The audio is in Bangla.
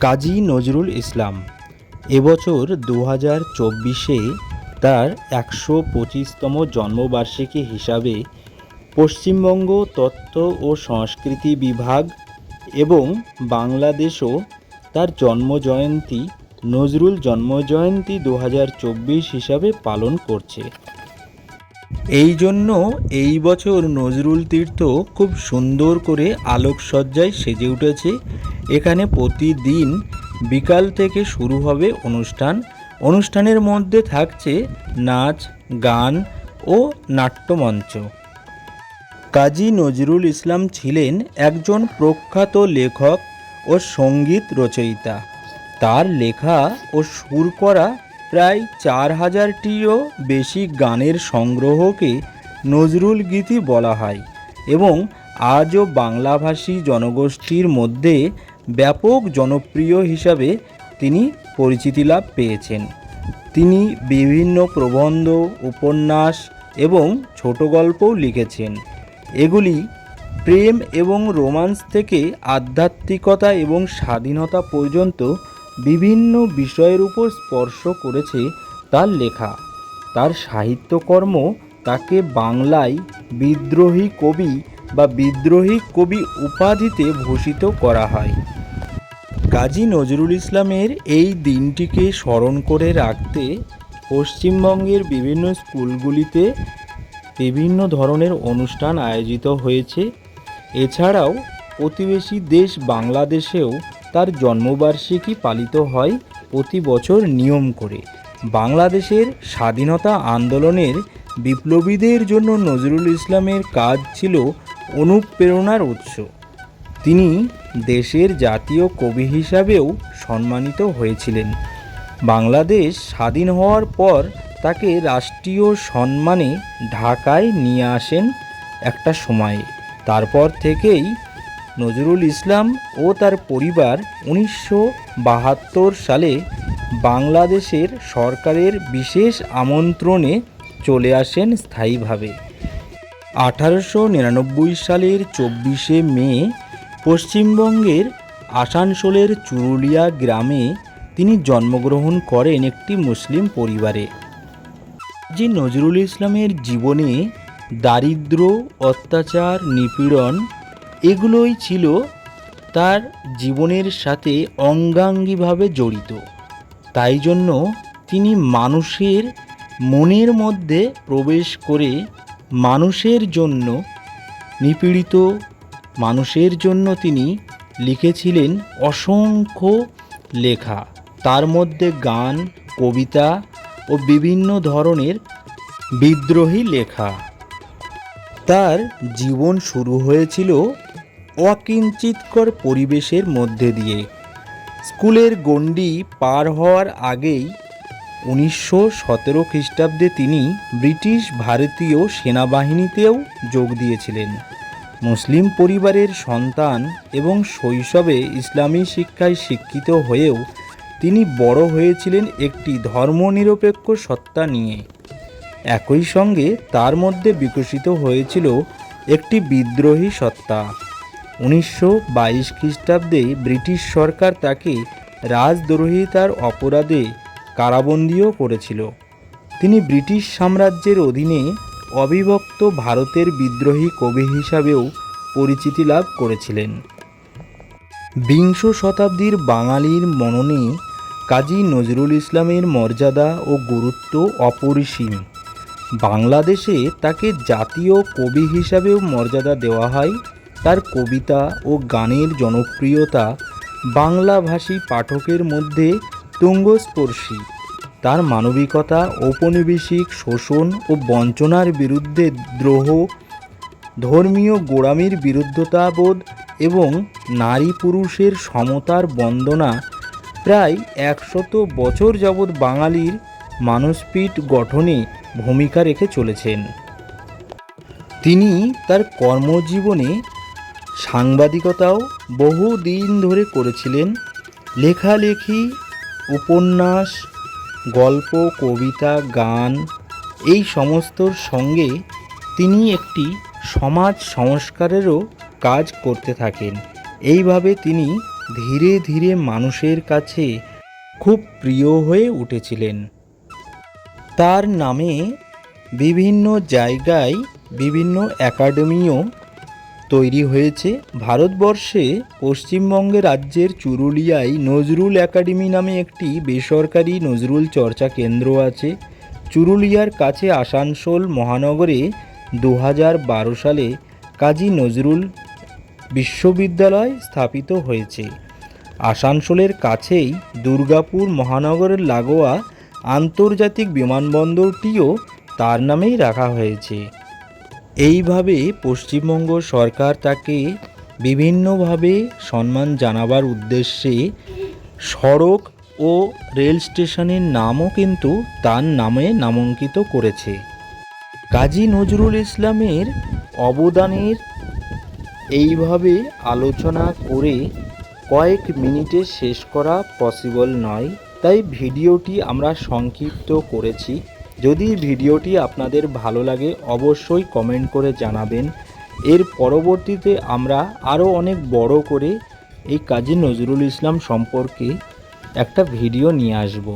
কাজী নজরুল ইসলাম। এবছর দু হাজার চব্বিশে তার একশো পঁচিশতম জন্মবার্ষিকী হিসাবে পশ্চিমবঙ্গ তথ্য ও সংস্কৃতি বিভাগ এবং বাংলাদেশও তার জন্মজয়ন্তী, নজরুল জন্মজয়ন্তী দু হাজার চব্বিশ হিসাবে পালন করছে। এই জন্য এই বছর নজরুল তীর্থ খুব সুন্দর করে আলোকসজ্জায় সেজে উঠেছে। এখানে প্রতিদিন বিকাল থেকে শুরু হবে অনুষ্ঠান। অনুষ্ঠানের মধ্যে থাকছে নাচ, গান ও নাট্যমঞ্চ। কাজী নজরুল ইসলাম ছিলেন একজন প্রখ্যাত লেখক ও সংগীত রচয়িতা। তার লেখা ও সুর করা প্রায় চার হাজারটিরও বেশি গানের সংগ্রহকে নজরুল গীতি বলা হয় এবং আজও বাংলাভাষী জনগোষ্ঠীর মধ্যে ব্যাপক জনপ্রিয় হিসাবে তিনি পরিচিতি লাভ পেয়েছেন। তিনি বিভিন্ন প্রবন্ধ, উপন্যাস এবং ছোট গল্পও লিখেছেন। এগুলি প্রেম এবং রোমান্স থেকে আধ্যাত্মিকতা এবং স্বাধীনতা পর্যন্ত বিভিন্ন বিষয়ের উপর স্পর্শ করেছে তার লেখা। তার সাহিত্যকর্ম তাকে বাংলায় বিদ্রোহী কবি বা বিদ্রোহী কবি উপাধিতে ভূষিত করা হয়। কাজী নজরুল ইসলামের এই দিনটিকে স্মরণ করে রাখতে পশ্চিমবঙ্গের বিভিন্ন স্কুলগুলিতে বিভিন্ন ধরনের অনুষ্ঠান আয়োজিত হয়েছে। এছাড়াও প্রতিবেশী দেশ বাংলাদেশেও তার জন্মবার্ষিকী পালিত হয় প্রতি বছর নিয়ম করে। বাংলাদেশের স্বাধীনতা আন্দোলনের বিপ্লবীদের জন্য নজরুল ইসলামের কাজ ছিল অনুপ্রেরণার উৎস। তিনি দেশের জাতীয় কবি হিসাবেও সম্মানিত হয়েছিলেন। বাংলাদেশ স্বাধীন হওয়ার পর তাকে রাষ্ট্রীয় সম্মানে ঢাকায় নিয়ে আসেন একটা সময়ে। তারপর থেকেই নজরুল ইসলাম ও তার পরিবার উনিশশো বাহাত্তর সালে বাংলাদেশের সরকারের বিশেষ আমন্ত্রণে চলে আসেন স্থায়ীভাবে। আঠারোশো নিরানব্বই সালের চব্বিশে মে পশ্চিমবঙ্গের আসানসোলের চুরুলিয়া গ্রামে তিনি জন্মগ্রহণ করেন একটি মুসলিম পরিবারে, যে নজরুল ইসলামের জীবনে দারিদ্র অত্যাচার, নিপীড়ন এগুলোই ছিল তার জীবনের সাথে অঙ্গাঙ্গিভাবে জড়িত। তাই জন্য তিনি মানুষের মনের মধ্যে প্রবেশ করে মানুষের জন্য নিপীড়িত মানুষের জন্য তিনি লিখেছিলেন অসংখ্য লেখা। তার মধ্যে গান, কবিতা ও বিভিন্ন ধরনের বিদ্রোহী লেখা। তার জীবন শুরু হয়েছিল অকিঞ্চিতকর পরিবেশের মধ্যে দিয়ে। স্কুলের গণ্ডি পার হওয়ার আগেই উনিশশো সতেরো খ্রিস্টাব্দে তিনি ব্রিটিশ ভারতীয় সেনাবাহিনীতেও যোগ দিয়েছিলেন। মুসলিম পরিবারের সন্তান এবং শৈশবে ইসলামী শিক্ষায় শিক্ষিত হয়েও তিনি বড় হয়েছিলেন একটি ধর্মনিরপেক্ষ সত্তা নিয়ে। একই সঙ্গে তার মধ্যে বিকশিত হয়েছিল একটি বিদ্রোহী সত্তা। উনিশশো বাইশ খ্রিস্টাব্দে ব্রিটিশ সরকার তাকে রাজদ্রোহিতার অপরাধে কারাবন্দীও করেছিল। তিনি ব্রিটিশ সাম্রাজ্যের অধীনে অবিভক্ত ভারতের বিদ্রোহী কবি হিসাবেও পরিচিতি লাভ করেছিলেন। বিংশ শতাব্দীর বাঙালির মননে কাজী নজরুল ইসলামের মর্যাদা ও গুরুত্ব অপরিসীম। বাংলাদেশে তাকে জাতীয় কবি হিসাবেও মর্যাদা দেওয়া হয়। তার কবিতা ও গানের জনপ্রিয়তা বাংলাভাষী পাঠকের মধ্যে তুঙ্গস্পর্শী। তার মানবিকতা, ঔপনিবেশিক শোষণ ও বঞ্চনার বিরুদ্ধে দ্রোহ, ধর্মীয় গোড়ামির বিরুদ্ধতাবোধ এবং নারী পুরুষের সমতার বন্দনা প্রায় একশত বছর যাবৎ বাঙালির মানসপীঠ গঠনে ভূমিকা রেখে চলেছেন। তিনি তার কর্মজীবনে সাংবাদিকতাও বহু দিন ধরে করেছিলেন। লেখালেখি, উপন্যাস গল্প, কবিতা, গান, এই সমস্তর সঙ্গে তিনি একটি সমাজ সংস্কারেরও কাজ করতে থাকেন। এইভাবে তিনি ধীরে ধীরে মানুষের কাছে খুব প্রিয় হয়ে উঠেছিলেন। তার নামে বিভিন্ন জায়গায় বিভিন্ন একাডেমিও তৈরি হয়েছে ভারতবর্ষে পশ্চিমবঙ্গে রাজ্যের চুরুলিয়ায় নজরুল একাডেমি নামে একটি বেসরকারি নজরুল চর্চা কেন্দ্র আছে। চুরুলিয়ার কাছে আসানসোল মহানগরে দু সালে কাজী নজরুল বিশ্ববিদ্যালয় স্থাপিত হয়েছে। আসানসোলের কাছেই দুর্গাপুর মহানগরের লাগোয়া আন্তর্জাতিক বিমানবন্দরটিও তার নামেই রাখা হয়েছে। এইভাবে পশ্চিমবঙ্গ সরকার তাকে বিভিন্নভাবে সম্মান জানাবার উদ্দেশ্যে সড়ক ও রেল স্টেশনের নামও কিন্তু তার নামে নামাঙ্কিত করেছে। কাজী নজরুল ইসলামের অবদানের এইভাবে আলোচনা করে কয়েক মিনিটে শেষ করা পসিবল নয়, তাই ভিডিওটি আমরা সংক্ষিপ্ত করেছি। যদি ভিডিওটি আপনাদের ভালো লাগে, অবশ্যই কমেন্ট করে জানাবেন। এর পরবর্তীতে আমরা আরও অনেক বড় করে এই কাজী নজরুল ইসলাম সম্পর্কে একটা ভিডিও নিয়ে আসব।